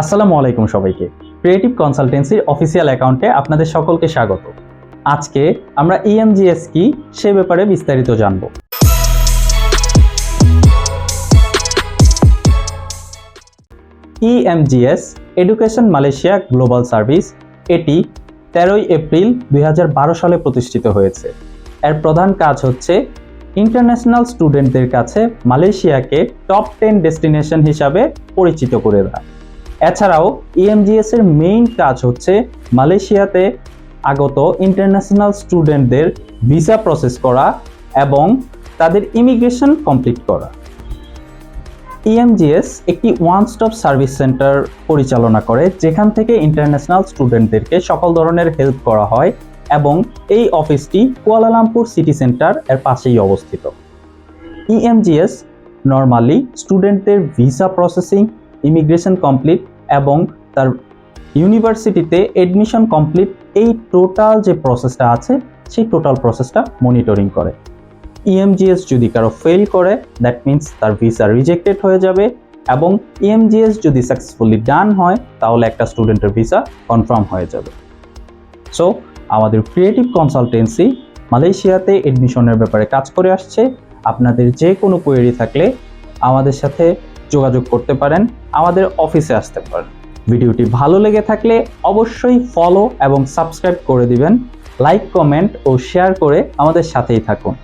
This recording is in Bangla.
আসসালামু আলাইকুম সবাইকে। ক্রিয়েটিভ কনসালটেন্সির অফিসিয়াল অ্যাকাউন্টে আপনাদের সকলকে স্বাগত। আজকে আমরা ইএমজিএস কি সে ব্যাপারে বিস্তারিত জানব। EMGS education Malaysia global service এটি তেরোই এপ্রিল দুই হাজার বারো সালে প্রতিষ্ঠিত হয়েছে। এর প্রধান কাজ হচ্ছে ইন্টারন্যাশনাল স্টুডেন্টদের কাছে মালয়েশিয়াকে টপ টেন ডেস্টিনেশন হিসাবে পরিচিত করে দেওয়া। এছাড়াও ইএমজিএস এর মেইন কাজ হচ্ছে মালয়েশিয়াতে আগত ইন্টারন্যাশনাল স্টুডেন্টদের ভিসা প্রসেস করা এবং তাদের ইমিগ্রেশন কমপ্লিট করা। ইএমজিএস একটি ওয়ান স্টপ সার্ভিস সেন্টার পরিচালনা করে, যেখান থেকে ইন্টারন্যাশনাল স্টুডেন্টদেরকে সকল ধরনের হেল্প করা হয় এবং এই অফিসটি কুয়ালালামপুর সিটি সেন্টার এর পাশেই অবস্থিত। ইএমজিএস নর্মালি স্টুডেন্টদের ভিসা প্রসেসিং ইমিগ্রেশন কমপ্লিট এবং তার ইউনিভার্সিটিতে এডমিশন কমপ্লিট, এই টোটাল যে প্রসেসটা আছে, সেই টোটাল প্রসেসটা মনিটরিং করে। ইএমজিএস যদি কারও ফেল করে দ্যাট মিন্স তার ভিসা রিজেক্টেড হয়ে যাবে এবং ইএমজিএস যদি সাকসেসফুলি ডান হয়, তাহলে একটা স্টুডেন্টের ভিসা কনফার্ম হয়ে যাবে। সো আমাদের ক্রিয়েটিভ কনসালটেন্সি মালয়েশিয়াতে এডমিশনের ব্যাপারে কাজ করে আসছে। আপনাদের যে কোনো কোয়েরি থাকলে আমাদের সাথে যোগাযোগ করতে পারেন, আমাদের অফিসে আসতে পারেন। ভিডিওটি ভালো লেগে থাকলে অবশ্যই ফলো এবং সাবস্ক্রাইব করে দিবেন। লাইক কমেন্ট ও শেয়ার করে আমাদের সাথেই থাকুন।